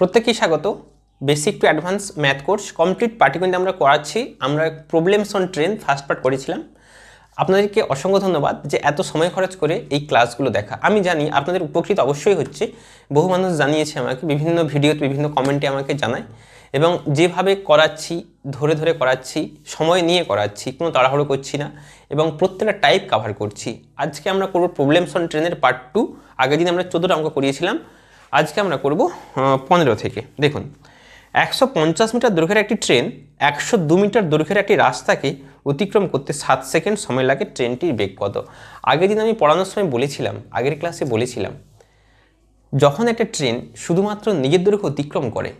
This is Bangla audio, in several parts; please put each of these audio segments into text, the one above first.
প্রত্যেকেই স্বাগত। Basic to advance math course complete particularly আমরা করাচ্ছি। আমরা problems on train first part করেছিলাম। আপনাদেরকে অসংখ্য ধন্যবাদ যে এত সময় খরচ করে এই ক্লাসগুলো দেখা। আমি জানি আপনাদের উপকৃত অবশ্যই হচ্ছে। বহু মানুষ জানিয়েছে আমাকে, বিভিন্ন ভিডিওতে বিভিন্ন কমেন্টে আমাকে জানায়। এবং যেভাবে করাচ্ছি, ধরে ধরে করাচ্ছি, সময় নিয়ে করাচ্ছি, কোনো তাড়াহুড়ো করছি না। এবং প্রত্যেকটা টাইপ কভার করছি। আজকে আমরা করব প্রবলেমস অন ট্রেনের পার্ট টু আগের দিন আমরা চোদ্দোটা অঙ্ক করিয়েছিলাম আজকে আমরা করব পনেরো থেকে। দেখুন, একশো পঞ্চাশ মিটার দৈর্ঘ্যের একটি ট্রেন একশো দু মিটার দৈর্ঘ্যের একটি রাস্তাকে অতিক্রম করতে সাত সেকেন্ড সময় লাগে ট্রেনটির বেগ কত। আগের দিন আমি পড়ানোর সময় বলেছিলাম, আগের ক্লাসে বলেছিলাম, যখন একটা ট্রেন শুধুমাত্র নিজের দৈর্ঘ্য অতিক্রম করে,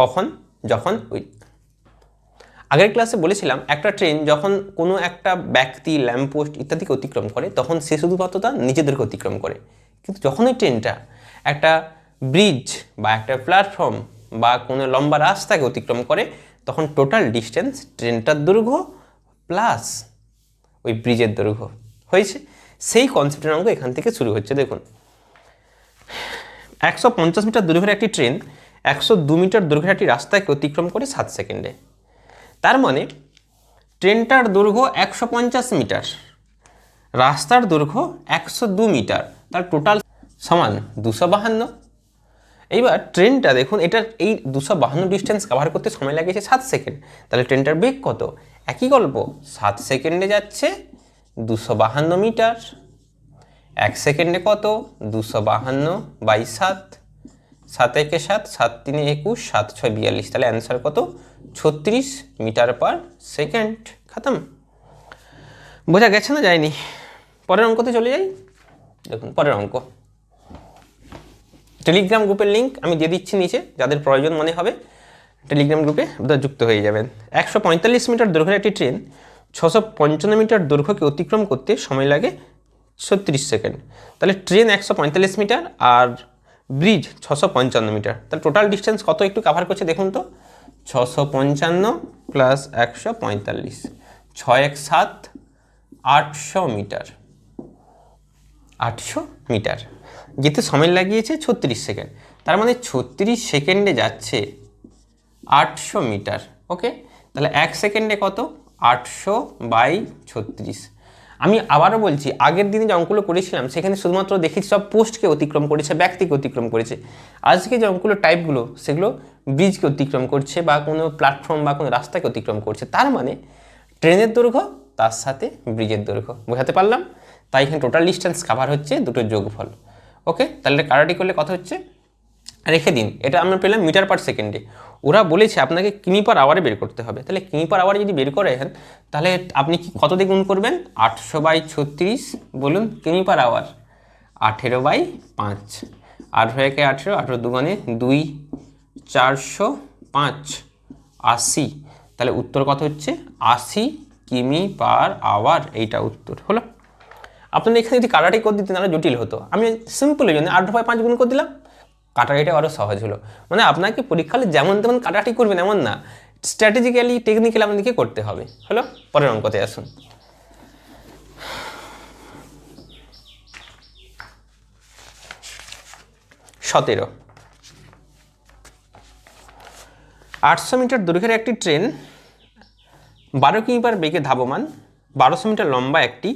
কখন? যখন ওই, আগের ক্লাসে বলেছিলাম, একটা ট্রেন যখন কোনো একটা ব্যক্তি, ল্যাম্পপোস্ট ইত্যাদিকে অতিক্রম করে, তখন সে শুধুমাত্র তার নিজেদেরকে অতিক্রম করে। কিন্তু যখন ওই ট্রেনটা একটা ব্রিজ বা একটা প্ল্যাটফর্ম বা কোনো লম্বা রাস্তাকে অতিক্রম করে, তখন টোটাল ডিস্টেন্স ট্রেনটার দৈর্ঘ্য প্লাস ওই ব্রিজের দৈর্ঘ্য হয়েছে। সেই কনসেপ্টের অঙ্ক এখান থেকে শুরু হচ্ছে, দেখুন। একশো পঞ্চাশ মিটার দৈর্ঘ্যের একটি ট্রেন একশো দু মিটার দৈর্ঘ্যের একটি রাস্তাকে অতিক্রম করে সাত সেকেন্ডে। তার মানে ট্রেনটার দৈর্ঘ্য একশো পঞ্চাশ মিটার, রাস্তার দৈর্ঘ্য একশো দু মিটার, তার টোটাল সমান দুশো বাহান্ন। এইবার ট্রেনটা দেখুন, এটার এই দুশো বাহান্ন ডিস্টেন্স কভার করতে সময় লাগেছে সাত সেকেন্ড তাহলে ট্রেনটার বেগ কত? একই গল্প, সাত সেকেন্ডে যাচ্ছে দুশো বাহান্ন মিটার এক সেকেন্ডে কত? দুশো বাহান্ন বাই সাত। সাত একে সাত সাত তিনে একুশ, সাত ছয় বিয়াল্লিশ। তাহলে অ্যান্সার কত? ছত্রিশ মিটার পার সেকেন্ড খাতাম। বোঝা গেছে না? যায়নি। পরের অঙ্কতে চলে যাই। দেখুন, পরের অঙ্ক। টেলিগ্রাম গ্রুপের লিঙ্ক আমি দিয়ে দিচ্ছি নিচে, যাদের প্রয়োজন মনে হবে টেলিগ্রাম গ্রুপে আপনারা যুক্ত হয়ে যাবেন। একশো পঁয়তাল্লিশ মিটার দৈর্ঘ্যের একটি ট্রেন ছশো পঞ্চান্ন মিটার দৈর্ঘ্যকে অতিক্রম করতে সময় লাগে ছত্রিশ সেকেন্ড। তাহলে ট্রেন একশো পঁয়তাল্লিশ মিটার আর ব্রিজ ছশো পঞ্চান্ন মিটার। তাহলে টোটাল ডিস্টেন্স কত একটু কাভার করছে দেখুন তো? ছশো পঞ্চান্ন প্লাস একশো পঁয়তাল্লিশ, ছয় এক সাত আটশো মিটার। আটশো মিটার। যেতে সময় লাগিয়েছে ছত্রিশ সেকেন্ড। তার মানে ছত্রিশ সেকেন্ডে যাচ্ছে আটশো মিটার, ওকে? তাহলে এক সেকেন্ডে কত? আটশো বাই ছত্রিশ। আমি আবারও বলছি, আগের দিনে যে অঙ্কগুলো করেছিলাম, সেখানে শুধুমাত্র দেখেছি সব পোস্টকে অতিক্রম করেছে, ব্যক্তিকে অতিক্রম করেছে। আজকে যে অঙ্কগুলো টাইপগুলো, সেগুলো ব্রিজকে অতিক্রম করছে বা কোনো প্ল্যাটফর্ম বা কোনো রাস্তাকে অতিক্রম করছে, তার মানে ট্রেনের দৈর্ঘ্য, তার সাথে ব্রিজের দৈর্ঘ্য, বোঝাতে পারলাম? তাই এখানে টোটাল ডিস্টেন্স কাভার হচ্ছে দুটো যোগফল। ওকে তাহলে কারাটি করলে কথা হচ্ছে, রেখে দিন। এটা আমরা পেলাম মিটার পার সেকেন্ডে। ওরা বলেছে আপনাকে কিমি পার আওয়ারে বের করতে হবে। তাহলে কিমি পার আওয়ারে যদি বের করেন তাহলে আপনি কি কত দিয়ে গুণ করবেন? আটশো বাই ছত্রিশ, বলুন কিমি পার আওয়ার আঠেরো বাই পাঁচ। আঠেরো একে আঠেরো আঠেরো দুগুণে দুই, চারশো পাঁচ। আশি। তাহলে উত্তর কত হচ্ছে? আশি কিমি পার আওয়ার এইটা উত্তর। হলো? আপনারা এখানে যদি কাটাটি করে দিতেন আরও জটিল হতো। আমি সিম্পল ওই জন্য আট পাঁচ গুণ করে দিলাম। কাটাকাটিটা আরও সহজ হলো। মানে আপনাকে পরীক্ষালে যেমন তেমন কাটাটি করবেন, এমন না। স্ট্র্যাটেজিক্যালি টেকনিক্যালি আপনাদেরকে করতে হবে। হলো? পরের অঙ্কতে আসুন। সতেরো। আটশো মিটার দৈর্ঘ্যের একটি ট্রেন বারো কিমি পার বেগে ধাবমান, বারোশো মিটার লম্বা একটি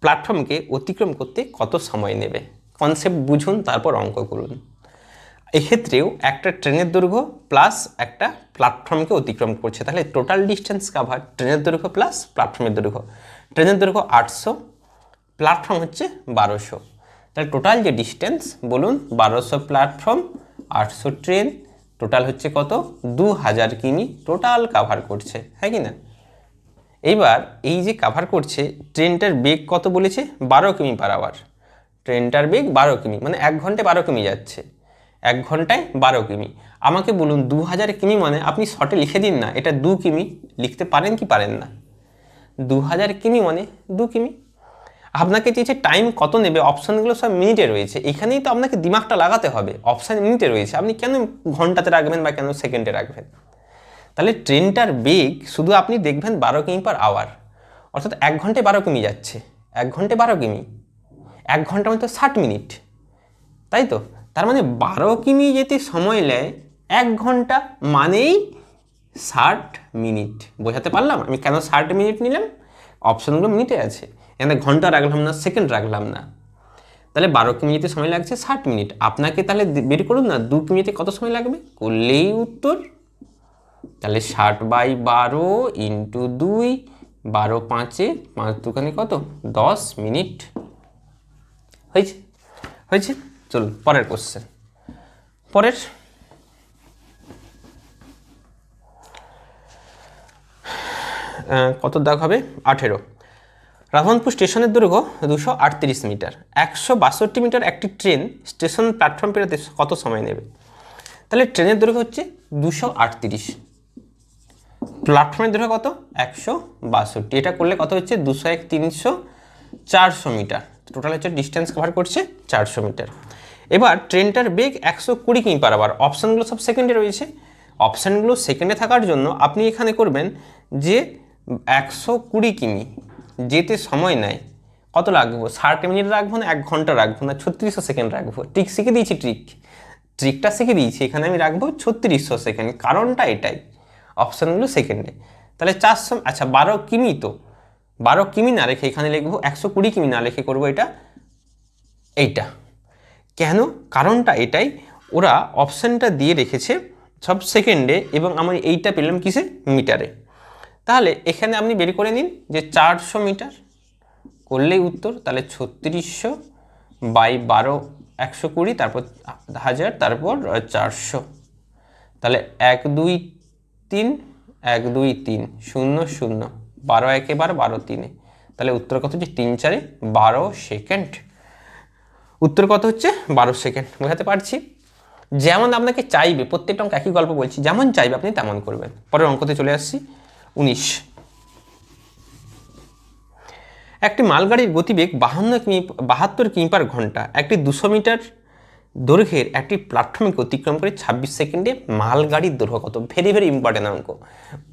প্ল্যাটফর্মকে অতিক্রম করতে কত সময় নেবে? কনসেপ্ট বুঝুন, তারপর অঙ্ক করুন। এক্ষেত্রেও একটা ট্রেনের দৈর্ঘ্য প্লাস একটা প্ল্যাটফর্মকে অতিক্রম করছে। তাহলে টোটাল ডিস্টেন্স কাভার ট্রেনের দৈর্ঘ্য প্লাস প্ল্যাটফর্মের দৈর্ঘ্য। ট্রেনের দৈর্ঘ্য আটশো, প্ল্যাটফর্ম হচ্ছে বারোশো। তাহলে টোটাল যে ডিস্টেন্স বলুন বারোশো প্ল্যাটফর্ম, আটশো ট্রেন টোটাল হচ্ছে কত? দু হাজার কিমি টোটাল কাভার করছে। হ্যাঁ কি না? এইবার এই যে কাভার করছে ট্রেনটার বেগ কত বলেছে? বারো কিমি পার আওয়ার ট্রেনটার বেগ বারো কিমি মানে এক ঘন্টায় বারো কিমি যাচ্ছে। এক ঘন্টায় বারো কিমি। আমাকে বলুন, দু হাজার কিমি মানে আপনি শর্টে লিখে দিন না, এটা দু কিমি, লিখতে পারেন কি পারেন না? দু হাজার কিমি মানে দু কিমি। আপনাকে চেয়েছে টাইম কত নেবে? অপশানগুলো সব মিনিটে রয়েছে। এখানেই তো আপনাকে দিমাগটা লাগাতে হবে। অপশান মিনিটে রয়েছে। আপনি কেন ঘন্টাতে রাখবেন বা কেন সেকেন্ডে রাখবেন? তাহলে ট্রেনটার বেগ শুধু আপনি দেখবেন বারো কিমি পার আওয়ার অর্থাৎ এক ঘন্টায় বারো কিমি যাচ্ছে, এক ঘন্টায় বারো কিমি, এক ঘণ্টা মানে তো ষাট মিনিট, তাই তো? তার মানে বারো কিমি যেতে সময় নেয় এক ঘণ্টা মানেই ষাট মিনিট। বোঝাতে পারলাম? আমি কেন ষাট মিনিট নিলাম? অপশনগুলো মিনিটে আছে। এখানে ঘণ্টা রাখলাম না সেকেন্ড রাখলাম না। তাহলে বারো কিমি যেতে সময় লাগছে ষাট মিনিট। আপনাকে তাহলে বের করুন না, দু কিমিতে কত সময় লাগবে? করলেই উত্তর তাহলে ষাট বাই বারো ইন্টু দুই, বারো পাঁচে পাঁচ দুখানে কত? দশ মিনিট। হয়েছে? হয়েছে? চলুন, পরের কোশ্চেন পরের। কত দাগ হবে? আঠেরো। রাধানপুর স্টেশনের দৈর্ঘ্য দুশো আটত্রিশ মিটার। একশো বাষট্টি মিটার একটি ট্রেন স্টেশন প্ল্যাটফর্ম পেরোতে কত সময় নেবে? তাহলে ট্রেনের দৈর্ঘ্য হচ্ছে দুশো আটত্রিশ। প্ল্যাটফর্মের দৈর্ঘ্য কত? একশো বাষট্টি। এটা করলে কত হচ্ছে? দুশো এক, তিনশো, চারশো মিটার। টোটাল হচ্ছে ডিস্টেন্স কভার করছে চারশো মিটার। এবার ট্রেনটার বেগ একশো কুড়ি কিমি পার আবার অপশানগুলো সব সেকেন্ডে রয়েছে। অপশানগুলো সেকেন্ডে থাকার জন্য আপনি এখানে করবেন যে একশো কুড়ি কিমি যেতে সময় নেয়। কত রাখব? ষাট মিনিট রাখব না? এক ঘণ্টা রাখব না? ছত্রিশশো সেকেন্ড রাখব। ট্রিক শিখে দিয়েছি ট্রিক ট্রিকটা শিখে দিয়েছি। এখানে আমি রাখব ছত্রিশশো সেকেন্ড কারণটা এটাই। অপশানগুলো সেকেন্ডে তাহলে চারশো আচ্ছা বারো কিমি তো। বারো কিমি না রেখে এখানে লিখব, একশো কুড়ি কিমি না রেখে করব এটা। এইটা। কেন? কারণটা এটাই, ওরা অপশানটা দিয়ে রেখেছে সব সেকেন্ডে এবং আমি এইটা পেলাম কিসে? মিটারে। তাহলে এখানে আপনি বের করে নিন যে চারশো মিটার করলেই উত্তর, তাহলে ছত্রিশশো বাই বারো, একশো কুড়ি, তারপর হাজার, তারপর চারশো। তাহলে এক, দুই তিন, এক, দুই, তিন, শূন্য শূন্য, বারো, একে বার বারো, তিনে। তাহলে উত্তর কত হচ্ছে? তিন, চারে বারো সেকেন্ড। উত্তর কত হচ্ছে? বারো সেকেন্ড। বোঝাতে পারছি? যেমন আপনাকে চাইবে, প্রত্যেকটা অঙ্ক একই গল্প বলছি, যেমন চাইবে আপনি তেমন করবেন। পরের অঙ্কতে চলে আসছি। উনিশ। একটি মালগাড়ির গতিবেগ বাহান্ন কিমি, বাহাত্তর কিমি পার ঘণ্টা, একটি দুশো মিটার দৈর্ঘ্যের একটি প্ল্যাটফর্মকে অতিক্রম করে ছাব্বিশ সেকেন্ডে মালগাড়ির দৈর্ঘ্য কত? ভেরি ভেরি ইম্পর্টেন্ট অঙ্ক।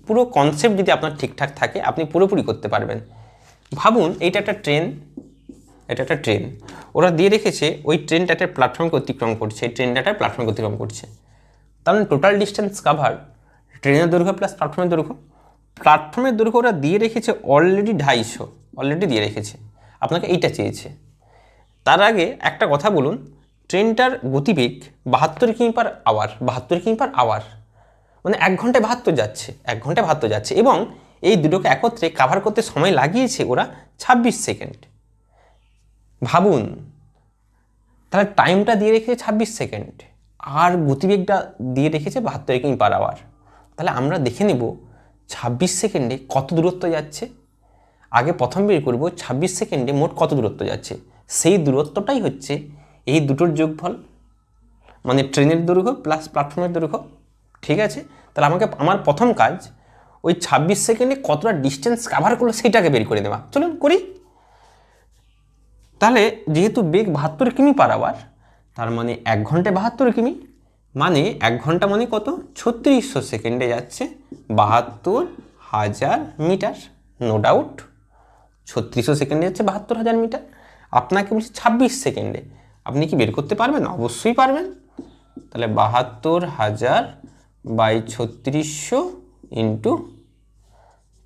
পুরো কনসেপ্ট যদি আপনার ঠিকঠাক থাকে, আপনি পুরোপুরি করতে পারবেন। ভাবুন, এইটা একটা ট্রেন এটা একটা ট্রেন ওরা দিয়ে রেখেছে, ওই ট্রেনটা একটা প্ল্যাটফর্মকে অতিক্রম করছে, এই ট্রেনটা একটা প্ল্যাটফর্মকে অতিক্রম করছে। মানে টোটাল ডিস্টেন্স কাভার ট্রেনের দৈর্ঘ্য প্লাস প্ল্যাটফর্মের দৈর্ঘ্য। প্ল্যাটফর্মের দৈর্ঘ্য ওরা দিয়ে রেখেছে অলরেডি ঢাইশো অলরেডি দিয়ে রেখেছে। আপনাকে এইটা চেয়েছে। তার আগে একটা কথা বলুন ট্রেনটার গতিবেগ বাহাত্তর কিমি পার আওয়ার, বাহাত্তর কিমি পার আওয়ার। মানে এক ঘন্টায় বাহাত্তর যাচ্ছে, এক ঘন্টায় বাহাত্তর যাচ্ছে এবং এই দুটোকে একত্রে কাভার করতে সময় লাগিয়েছে ওরা ছাব্বিশ সেকেন্ড ভাবুন, তাহলে টাইমটা দিয়ে রেখেছে ছাব্বিশ সেকেন্ড আর গতিবেগটা দিয়ে রেখেছে বাহাত্তর কিমি পার আওয়ার। তাহলে আমরা দেখে নেব ছাব্বিশ সেকেন্ডে কত দূরত্ব যাচ্ছে। আগে প্রথম বের করব ছাব্বিশ সেকেন্ডে মোট কত দূরত্ব যাচ্ছে। সেই দূরত্বটাই হচ্ছে এই দুটোর যোগফল মানে ট্রেনের দৈর্ঘ্য প্লাস প্ল্যাটফর্মের দৈর্ঘ্য, ঠিক আছে? তাহলে আমাকে, আমার প্রথম কাজ, ওই ছাব্বিশ সেকেন্ডে কতটা ডিস্টেন্স কাভার করল সেইটাকে বের করে দেওয়া। চলুন করি। তাহলে যেহেতু বেগ বাহাত্তর কিমি পার আওয়ার তার মানে এক ঘন্টায় বাহাত্তর কিমি মানে এক ঘণ্টা মানে কত? ছত্রিশশো সেকেন্ডে যাচ্ছে বাহাত্তর হাজার মিটার নো ডাউট ছত্রিশশো সেকেন্ডে যাচ্ছে বাহাত্তর হাজার মিটার। আপনাকে বলছি ছাব্বিশ সেকেন্ডে। আপনি কি বের করতে পারবেন? অবশ্যই পারবেন। তাহলে বাহাত্তর হাজার বাই ছত্রিশশো ইন্টু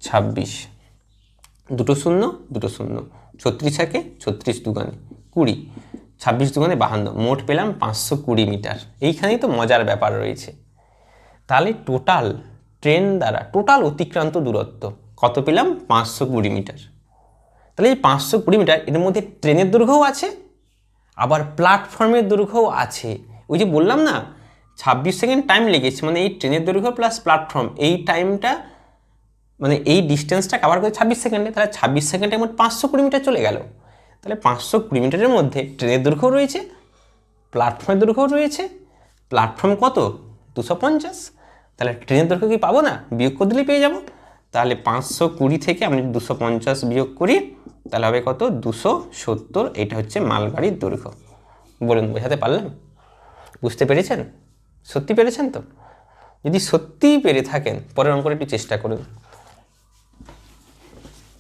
ছাব্বিশ। দুটো শূন্য দুটো শূন্য। ছত্রিশ একে ছত্রিশ দুগানে কুড়ি। ছাব্বিশ দুগানে বাহান্ন। মোট পেলাম পাঁচশো কুড়ি মিটার। এইখানেই তো মজার ব্যাপার রয়েছে। তাহলে টোটাল ট্রেন দ্বারা, টোটাল অতিক্রান্ত দূরত্ব কত পেলাম? পাঁচশো কুড়ি মিটার। তাহলে এই পাঁচশো কুড়ি মিটার, এর মধ্যে ট্রেনের দৈর্ঘ্যও আছে আবার প্ল্যাটফর্মের দৈর্ঘ্যও আছে। ওই যে বললাম না, ছাব্বিশ সেকেন্ড টাইম লেগেছে মানে এই ট্রেনের দৈর্ঘ্য প্লাস প্ল্যাটফর্ম এই টাইমটা মানে এই ডিস্টেন্সটা কভার করে ছাব্বিশ সেকেন্ডে, তাহলে ছাব্বিশ সেকেন্ডে মোট পাঁচশো কুড়ি মিটার চলে গেল। তাহলে পাঁচশো কুড়ি মিটারের মধ্যে ট্রেনের দৈর্ঘ্য রয়েছে প্ল্যাটফর্মের দৈর্ঘ্য রয়েছে প্ল্যাটফর্ম কত? দুশো পঞ্চাশ। তাহলে ট্রেনের দৈর্ঘ্য কি পাবো না? বিয়োগ করে দিলেই পেয়ে যাব। তাহলে পাঁচশো কুড়ি থেকে আমি দুশো পঞ্চাশ বিয়োগ করি, তাহলে হবে কত? দুশো সত্তর। এটা হচ্ছে মালগাড়ির দৈর্ঘ্য। বলুন, বোঝাতে পারলাম বুঝতে পেরেছেন? সত্যি পেরেছেন তো? যদি সত্যিই পেরে থাকেন, পরের অঙ্কটা একটু চেষ্টা করুন।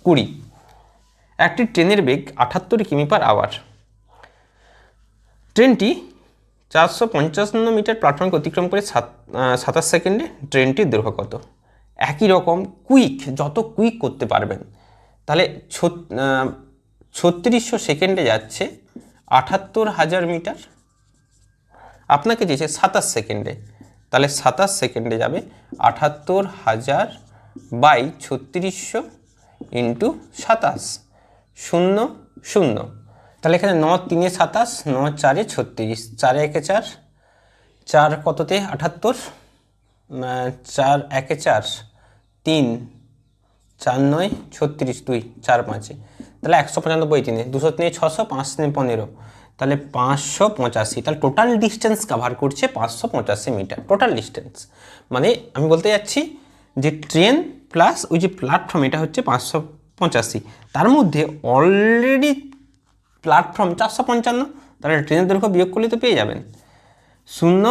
কুড়ি। একটি ট্রেনের বেগ আটাত্তর কিমি পার আওয়ার। ট্রেনটি চারশো পঞ্চান্ন মিটার প্ল্যাটফর্মকে অতিক্রম করে সাত সাতাশ সেকেন্ডে ট্রেনটির দৈর্ঘ্য কত? একই রকম কুইক, যত কুইক করতে পারবেন। তাহলে ছত্রিশশো সেকেন্ডে যাচ্ছে আটাত্তর হাজার মিটার। আপনাকে দিয়েছে সাতাশ সেকেন্ডে। তাহলে সাতাশ সেকেন্ডে যাবে আটাত্তর হাজার বাই ছত্রিশশো ইন্টু সাতাশ, শূন্য শূন্য। তাহলে এখানে ন তিনে সাতাশ, ন চারে ছত্রিশ, চারে একে চার চার কততে আটাত্তর? চার একে চার। তিন, চার, নয়, ছত্রিশ, দুই, চার, পাঁচে তাহলে একশো পঁচানব্বই তিনে, দুশো তিনে, ছশো, পাঁচ তিনে পনেরো। তাহলে পাঁচশো পঁচাশি। তাহলে টোটাল ডিস্টেন্স কাভার করছে পাঁচশো পঁচাশি মিটার টোটাল ডিস্টেন্স মানে আমি বলতে যাচ্ছি যে ট্রেন প্লাস ওই যে প্ল্যাটফর্ম এটা হচ্ছে পাঁচশো পঁচাশি। তার মধ্যে অলরেডি প্ল্যাটফর্ম চারশো পঞ্চান্ন, তাহলে ট্রেনের দৈর্ঘ্য বিয়োগ করলে তো পেয়ে যাবেন। শূন্য,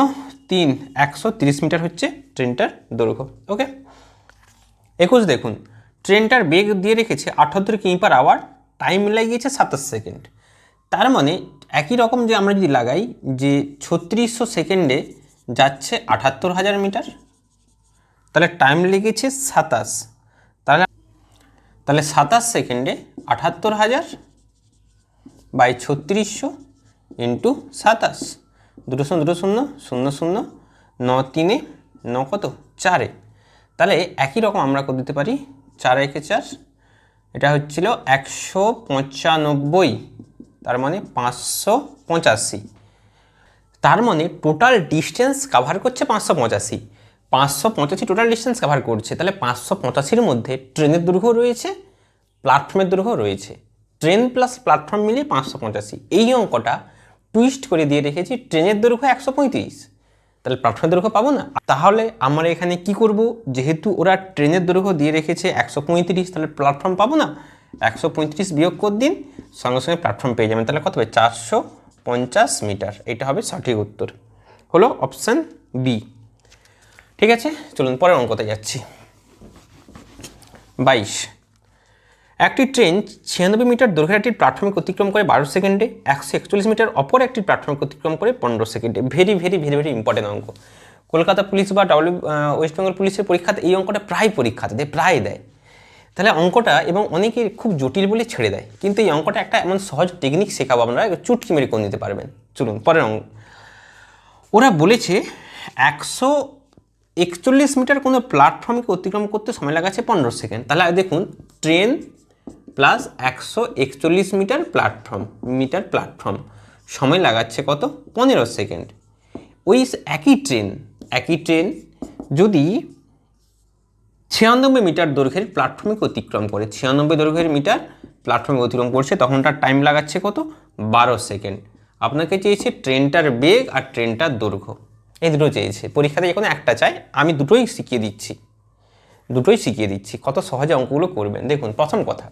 তিন, একশো তিরিশ মিটার হচ্ছে ট্রেনটার দৈর্ঘ্য ওকে একুশ দেখুন, ট্রেনটার বেগ দিয়ে রেখেছে আঠাত্তর কিমি পার আওয়ার টাইম লাগিয়েছে সাতাশ সেকেন্ড তার মানে একই রকম যে আমরা যদি লাগাই যে ছত্রিশশো সেকেন্ডে যাচ্ছে আটাত্তর হাজার মিটার, তাহলে টাইম লেগেছে সাতাশ। তাহলে তাহলে সাতাশ সেকেন্ডে আটাত্তর হাজার বাই ছত্রিশশো ইন্টু সাতাশ। দুটো শূন্য দুটো শূন্য শূন্য শূন্য, ন তিনে, ন কত? চারে। তাহলে একই রকম আমরা করে দিতে পারি চার একে চার। এটা হচ্ছিল একশো পঁচানব্বই, তার মানে পাঁচশো পঁচাশি। তার মানে টোটাল ডিস্টেন্স কাভার করছে পাঁচশো পঁচাশি। পাঁচশো পঁচাশি টোটাল ডিস্টেন্স কাভার করছে, তাহলে পাঁচশো পঁচাশির মধ্যে ট্রেনের দৈর্ঘ্য রয়েছে প্ল্যাটফর্মের দৈর্ঘ্য রয়েছে। ট্রেন প্লাস প্ল্যাটফর্ম মিলিয়ে পাঁচশো পঁচাশি। এই অঙ্কটা টুইস্ট করে দিয়ে রেখেছি, ট্রেনের দৈর্ঘ্য একশো পঁয়ত্রিশ। তাহলে প্ল্যাটফর্মের দৈর্ঘ্য পাবো না? তাহলে আমরা এখানে কি করব? যেহেতু ওরা ট্রেনের দৈর্ঘ্য দিয়ে রেখেছে একশো পঁয়ত্রিশ, তাহলে প্ল্যাটফর্ম পাবো না? একশো পঁয়ত্রিশ বিয়োগ করে দিন, সঙ্গে সঙ্গে প্ল্যাটফর্ম পেয়ে যাবেন। তাহলে কত হবে চারশো পঞ্চাশ মিটার। এটা হবে সঠিক উত্তর। হলো অপশান বি ঠিক আছে? চলুন পরের অঙ্কতে যাচ্ছি। বাইশ। একটি ট্রেন ছিয়ানব্বই মিটার দৈর্ঘ্যের একটি প্ল্যাটফর্মকে অতিক্রম করে বারো সেকেন্ডে একশো একচল্লিশ মিটার অপর একটি প্ল্যাটফর্মকে অতিক্রম করে পনেরো সেকেন্ডে। Very very very very important অঙ্ক। কলকাতা পুলিশ বা ডাব্লিউ ওয়েস্ট বেঙ্গল পুলিশের পরীক্ষাতে এই অঙ্কটা প্রায় পরীক্ষাতে দেয়, প্রায় দেয়। তাহলে অঙ্কটা এবং অনেকে খুব জটিল বলে ছেড়ে দেয়। কিন্তু এই অঙ্কটা একটা এমন সহজ টেকনিক শেখাবো আপনারা চুটকি মেরে করে নিতে পারবেন। চলুন, পরের অঙ্ক। ওরা বলেছে একশো একচল্লিশ মিটার কোনো প্ল্যাটফর্মকে অতিক্রম করতে সময় লাগাচ্ছে পনেরো সেকেন্ড। তাহলে দেখুন ট্রেন প্লাস একশো একচল্লিশ মিটার প্ল্যাটফর্ম মিটার প্ল্যাটফর্ম সময় লাগাচ্ছে কত? পনেরো সেকেন্ড। ওই একই ট্রেন একই ট্রেন যদি ছিয়ানব্বই মিটার দৈর্ঘ্যের প্ল্যাটফর্মকে অতিক্রম করে, ছিয়ানব্বই দৈর্ঘ্যের মিটার প্ল্যাটফর্মে অতিক্রম করছে, তখন তার টাইম লাগাচ্ছে কত? বারো সেকেন্ড। আপনাকে চেয়েছে ট্রেনটার বেগ আর ট্রেনটার দৈর্ঘ্য। এই দুটো চেয়েছে। পরীক্ষাতে যে কোনো একটা চাই, আমি দুটোই শিখিয়ে দিচ্ছি। দুটোই শিখিয়ে দিচ্ছি। কত সহজে অঙ্কগুলো করবেন। দেখুন, প্রথম কথা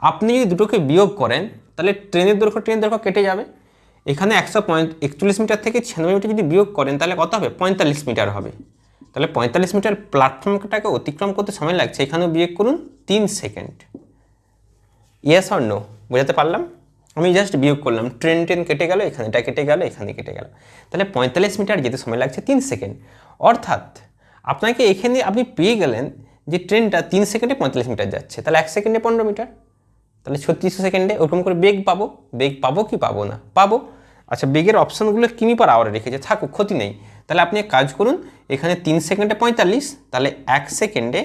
আপনি যদি দুটোকে বিয়োগ করেন, তাহলে ট্রেনের দৈর্ঘ্য ট্রেনের দৈর্ঘ্য কেটে যাবে। এখানে একশো একচল্লিশ মিটার থেকে ছিয়ানব্বই মিটার যদি বিয়োগ করেন, তাহলে কত হবে? পঁয়তাল্লিশ মিটার হবে। তাহলে পঁয়তাল্লিশ মিটার প্ল্যাটফর্মটাকে অতিক্রম করতে সময় লাগছে। এখানেও বিয়োগ করুন তিন সেকেন্ড। ইয়েস অর নো বোঝাতে পারলাম? আমি জাস্ট বিয়োগ করলাম। ট্রেন ট্রেন কেটে গেল এখানে এটা কেটে গেল, এখানে কেটে গেল। তাহলে পঁয়তাল্লিশ মিটার যেতে সময় লাগছে তিন সেকেন্ড। অর্থাৎ আপনাকে এখানে আপনি পেয়ে গেলেন যে ট্রেনটা তিন সেকেন্ডে পঁয়তাল্লিশ মিটার যাচ্ছে। তাহলে এক সেকেন্ডে পনেরো মিটার। তাহলে ছত্রিশশো সেকেন্ডে ওরকম করে বেগ পাবো। বেগ পাবো কি পাবো না? পাবো। আচ্ছা বেগের অপশানগুলো কিমি পার আওয়ারে রেখেছে, থাকুক, ক্ষতি নেই। তাহলে আপনি এক কাজ করুন, এখানে তিন সেকেন্ডে পঁয়তাল্লিশ, তাহলে এক সেকেন্ডে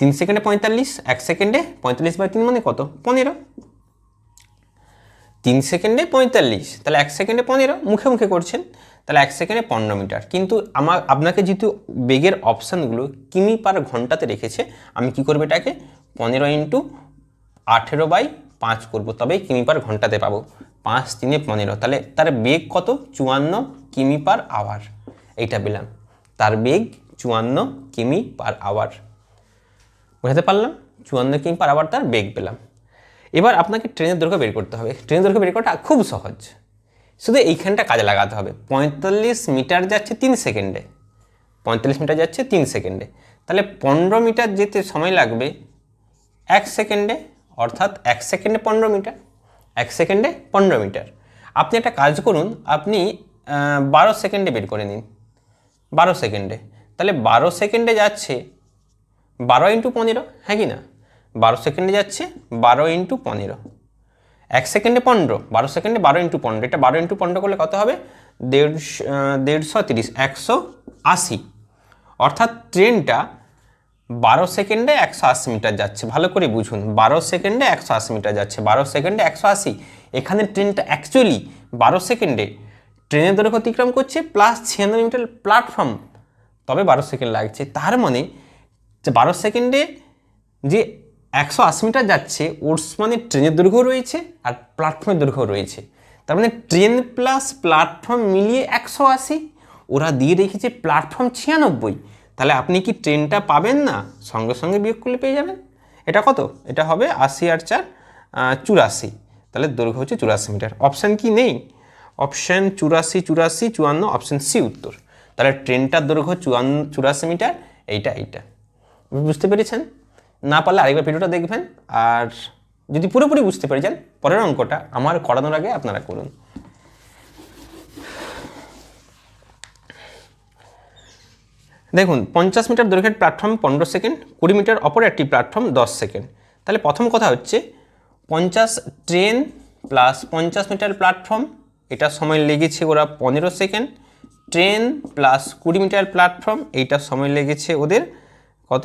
তিন সেকেন্ডে পঁয়তাল্লিশ, এক সেকেন্ডে পঁয়তাল্লিশ বাই তিন মানে কত? পনেরো। তিন সেকেন্ডে পঁয়তাল্লিশ, তাহলে এক সেকেন্ডে পনেরো, মুখে মুখে করছেন, তাহলে এক সেকেন্ডে পনেরো মিটার। কিন্তু আমার আপনাকে যেহেতু বেগের অপশানগুলো কিমি পার ঘন্টাতে রেখেছে, আমি কি করব এটাকে? পনেরো ইন্টু আঠেরো বাই পাঁচ করব, তবেই কিমি পার ঘন্টাতে পাবো। পাঁচ তিনে পনেরো, তাহলে তার বেগ কত? চুয়ান্ন কিমি পার আওয়ার। এইটা পেলাম। তার বেগ চুয়ান্ন কিমি পার আওয়ার। বোঝাতে পারলাম? চুয়ান্ন কিমি পার আওয়ার তার বেগ পেলাম। এবার আপনাকে ট্রেনের দৈর্ঘ্য বের করতে হবে। ট্রেনের দৈর্ঘ্য বের করাটা খুব সহজ। শুধু এইখানটা কাজে লাগাতে হবে। পঁয়তাল্লিশ মিটার যাচ্ছে তিন সেকেন্ডে। পঁয়তাল্লিশ মিটার যাচ্ছে তিন সেকেন্ডে। তাহলে পনেরো মিটার যেতে সময় লাগবে এক সেকেন্ডে। অর্থাৎ এক সেকেন্ডে পনেরো মিটার, এক সেকেন্ডে পনেরো মিটার। আপনি একটা কাজ করুন, আপনি বারো সেকেন্ডে বের করে নিন। বারো সেকেন্ডে। তাহলে বারো সেকেন্ডে যাচ্ছে বারো ইন্টু পনেরো হ্যাঁ কি না? বারো সেকেন্ডে যাচ্ছে বারো ইন্টু পনেরো। এক সেকেন্ডে পনেরো, বারো সেকেন্ডে বারো ইন্টু পনেরো। এটা বারো ইন্টু পনেরো করলে কত হবে? দেড়শো দেড়শো তিরিশ, একশো আশি। অর্থাৎ ট্রেনটা বারো সেকেন্ডে একশো আশি মিটার যাচ্ছে। ভালো করে বুঝুন, বারো সেকেন্ডে একশো আশি মিটার যাচ্ছে, বারো সেকেন্ডে একশো আশি। এখানে ট্রেনটা অ্যাকচুয়ালি বারো সেকেন্ডে ট্রেনের দৈর্ঘ্য অতিক্রম করছে প্লাস ছিয়ানব্বই মিটার প্ল্যাটফর্ম তবে বারো সেকেন্ড লাগছে। তার মানে যে বারো সেকেন্ডে যে একশো আশি মিটার যাচ্ছে, ওর মানে ট্রেনের দৈর্ঘ্য রয়েছে আর প্ল্যাটফর্মের দৈর্ঘ্য রয়েছে। তার মানে ট্রেন প্লাস প্ল্যাটফর্ম মিলিয়ে একশো আশি, ওরা দিয়ে রেখেছে প্ল্যাটফর্ম ছিয়ানব্বই। তাহলে আপনি কি ট্রেনটা পাবেন না? সঙ্গে সঙ্গে বিয়োগ করলে পেয়ে যাবেন। এটা কত? এটা হবে আশি আর চার চুরাশি। তাহলে দৈর্ঘ্য হচ্ছে চুরাশি মিটার। অপশান কি নেই? অপশান চুরাশি চুরাশি, চুয়ান্ন, অপশান সি উত্তর। তাহলে ট্রেনটার দৈর্ঘ্য চুয়ান্ন, চুরাশি মিটার, এইটা এইটা। বুঝতে পেরেছেন? না পারলে আরেকবার ভিডিওটা দেখবেন। আর যদি পুরোপুরি বুঝতে পেরে যান, পরের অঙ্কটা আমার করানোর আগে আপনারা করুন। দেখুন, পঞ্চাশ মিটার দৈর্ঘ্যের প্ল্যাটফর্ম পনেরো সেকেন্ড কুড়ি মিটার অপর একটি প্ল্যাটফর্ম দশ সেকেন্ড তাহলে প্রথম কথা হচ্ছে, পঞ্চাশ ট্রেন প্লাস পঞ্চাশ মিটার প্ল্যাটফর্ম এটা সময় লেগেছে ওরা পনেরো সেকেন্ড ট্রেন প্লাস কুড়ি মিটার প্ল্যাটফর্ম এইটা সময় লেগেছে ওদের কত?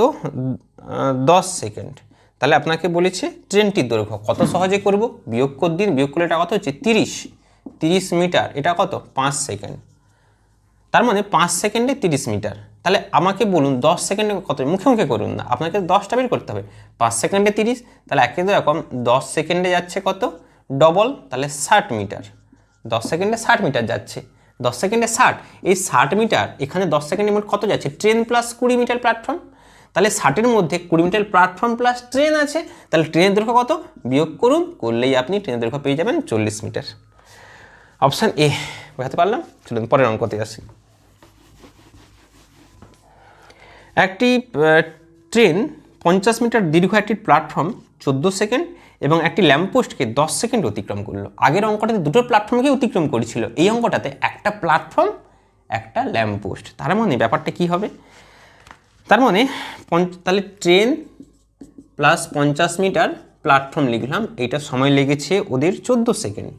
দশ সেকেন্ড তাহলে আপনাকে বলেছে ট্রেনটির দৈর্ঘ্য কত সহজে করব? বিয়োগ কর দিন, বিয়োগ করলে এটা কত হচ্ছে? তিরিশ। তিরিশ মিটার, এটা কত? পাঁচ সেকেন্ড তার মানে পাঁচ সেকেন্ডে তিরিশ মিটার। তাহলে আমাকে বলুন দশ সেকেন্ডে কত মুখে মুখে করুন না। আপনাকে দশটা বের করতে হবে। পাঁচ সেকেন্ডে তিরিশ, তাহলে একে তো এরকম দশ সেকেন্ডে যাচ্ছে কত? ডবল, তাহলে ষাট মিটার। দশ সেকেন্ডে ষাট মিটার যাচ্ছে। দশ সেকেন্ডে ষাট। এই ষাট মিটার, এখানে দশ সেকেন্ডে মোট কত যাচ্ছে? ট্রেন প্লাস কুড়ি মিটার প্ল্যাটফর্ম। তাহলে ষাটের মধ্যে কুড়ি মিটার প্ল্যাটফর্ম প্লাস ট্রেন আছে। তাহলে ট্রেনের দৈর্ঘ্য কত? বিয়োগ করুন, করলেই আপনি ট্রেনের দৈর্ঘ্য পেয়ে যাবেন চল্লিশ মিটার। অপশান এ, বোঝাতে পারলাম? চলুন পরের অঙ্কতে আসি। একটি ট্রেন পঞ্চাশ মিটার দীর্ঘ একটি প্ল্যাটফর্ম চোদ্দ সেকেন্ড এবং একটি ল্যাম্পপোস্টকে দশ সেকেন্ড অতিক্রম করল। আগের অঙ্কটাতে দুটো প্ল্যাটফর্মকে অতিক্রম করেছিল। এই অঙ্কটাতে একটা প্ল্যাটফর্ম একটা ল্যাম্পপোস্ট তার মানে ব্যাপারটা কি হবে? তার মানে তাহলে ট্রেন প্লাস পঞ্চাশ মিটার প্ল্যাটফর্ম লিখলাম। এইটা সময় লেগেছে ওদের চোদ্দ সেকেন্ড।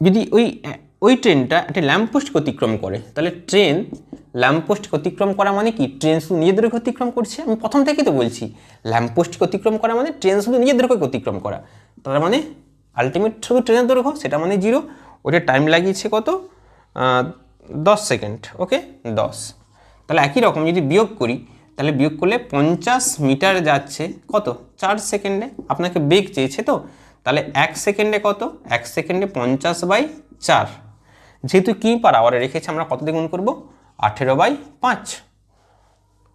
যদি ওই ওই ট্রেনটা একটা ল্যাম্পপোস্টকে অতিক্রম করে। তাহলে ট্রেন ল্যাম্পপোস্টকে অতিক্রম করা মানে কি? ট্রেন শুধু নিজেদের অতিক্রম করছে? আমি প্রথম থেকেই তো বলছি ল্যাম্পপোস্টকে অতিক্রম করা মানে ট্রেন শুধু নিজেদের অতিক্রম করা। তার মানে আলটিমেট শুধু ট্রেনের দৈর্ঘ্য, সেটা মানে জিরো ওটা টাইম লাগিয়েছে কত? দশ সেকেন্ড ওকে দশ। তাহলে একই রকম যদি বিয়োগ করি, তাহলে বিয়োগ করলে পঞ্চাশ মিটার যাচ্ছে কত? চার সেকেন্ডে আপনাকে বেগ চেয়েছে তো? তাহলে এক সেকেন্ডে কত? এক সেকেন্ডে পঞ্চাশ বাই চার। যেহেতু কি পার আওয়ারে রেখেছে, আমরা কত দিয়ে গুণ করব? আঠেরো বাই পাঁচ।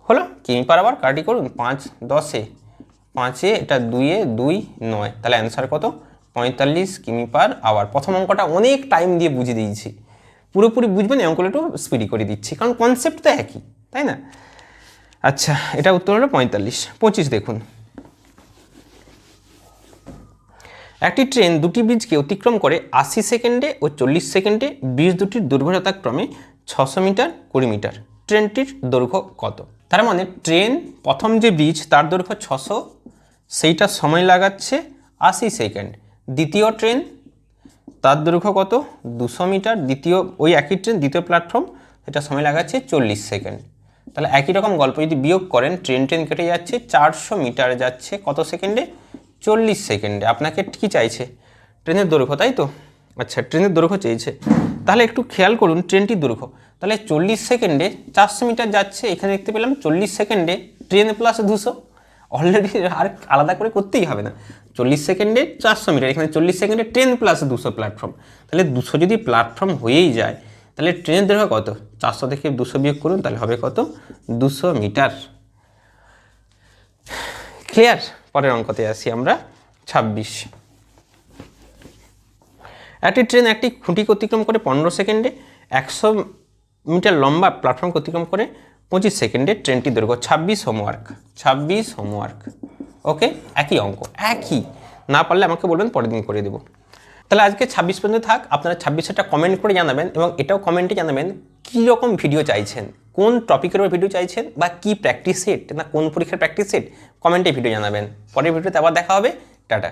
হলো? কিমি পার আবার কাটি করুন? পাঁচ দশে। পাঁচে এটা দুইয়ে দুই নয়। তাহলে অ্যান্সার কত? পঁয়তাল্লিশ কিমি পার আওয়ার প্রথম অঙ্কটা অনেক টাইম দিয়ে বুঝিয়ে দিয়েছি। পুরোপুরি বুঝবেন, এই অঙ্কটা একটু স্পিডি করে দিচ্ছি। কারণ কনসেপ্ট তো একই, তাই না? আচ্ছা এটা উত্তর হলো পঁয়তাল্লিশ। পঁচিশ দেখুন। একটি ট্রেন দুটি ব্রিজকে অতিক্রম করে আশি সেকেন্ডে ও চল্লিশ সেকেন্ডে ব্রিজ দুটির দৈর্ঘ্য ক্রমে ছশো মিটার, কুড়ি মিটার। ট্রেনটির দৈর্ঘ্য কত? তার মানে ট্রেন প্রথম যে ব্রিজ, তার দৈর্ঘ্য ছশো, সেইটা সময় লাগাচ্ছে আশি সেকেন্ড। দ্বিতীয় ট্রেন, তার দৈর্ঘ্য কত? দুশো মিটার। দ্বিতীয়, ওই একই ট্রেন, দ্বিতীয় প্ল্যাটফর্ম এটা সময় লাগাচ্ছে চল্লিশ সেকেন্ড। তাহলে একই রকম গল্প, যদি বিয়োগ করেন, ট্রেন ট্রেন কেটে যাচ্ছে, চারশো মিটার যাচ্ছে কত সেকেন্ডে? চল্লিশ সেকেন্ডে। আপনাকে কী চাইছে। ট্রেনের দৈর্ঘ্য, তাই তো? আচ্ছা ট্রেনের দৈর্ঘ্য চেয়েছে। তাহলে একটু খেয়াল করুন, ট্রেনটির দৈর্ঘ্য। তাহলে চল্লিশ সেকেন্ডে চারশো মিটার যাচ্ছে, এখানে দেখতে পেলাম চল্লিশ সেকেন্ডে ট্রেন প্লাস দুশো। অলরেডি আর আলাদা করে করতেই হবে না। চল্লিশ সেকেন্ডে চারশো মিটার, এখানে চল্লিশ সেকেন্ডে ট্রেন প্লাস দুশো প্ল্যাটফর্ম তাহলে দুশো যদি প্ল্যাটফর্ম হয়েই যায়, তাহলে ট্রেনের দৈর্ঘ্য কত? চারশো থেকে দুশো বিয়োগ করুন, তাহলে হবে কত? দুশো মিটার। ক্লিয়ার পরের অঙ্কতে আসি আমরা, ছাব্বিশ। একটি ট্রেন একটি খুঁটিকে অতিক্রম করে পনেরো সেকেন্ডে, একশো মিটার লম্বা প্ল্যাটফর্ম অতিক্রম করে পঁচিশ সেকেন্ডে ট্রেনটি দৈর্ঘ্য ছাব্বিশ হোমওয়ার্ক ছাব্বিশ হোমওয়ার্ক ওকে একই অঙ্ক, একই। না পারলে আমাকে বলবেন, পরের দিন করে দেবো। তাহলে আজকে ছাব্বিশ পর্যন্ত থাক, আপনারা ছাব্বিশটা কমেন্ট করে জানাবেন এবং এটাও কমেন্টে জানাবেন কী রকম ভিডিও চাইছেন। কোন টপিকের উপর ভিডিও চাইছেন বা কি প্র্যাকটিস সেট না কোন পরীক্ষার প্র্যাকটিস সেট কমেন্টে ভিডিও জানাবেন। পরের ভিডিওতে আবার দেখা হবে। টাটা।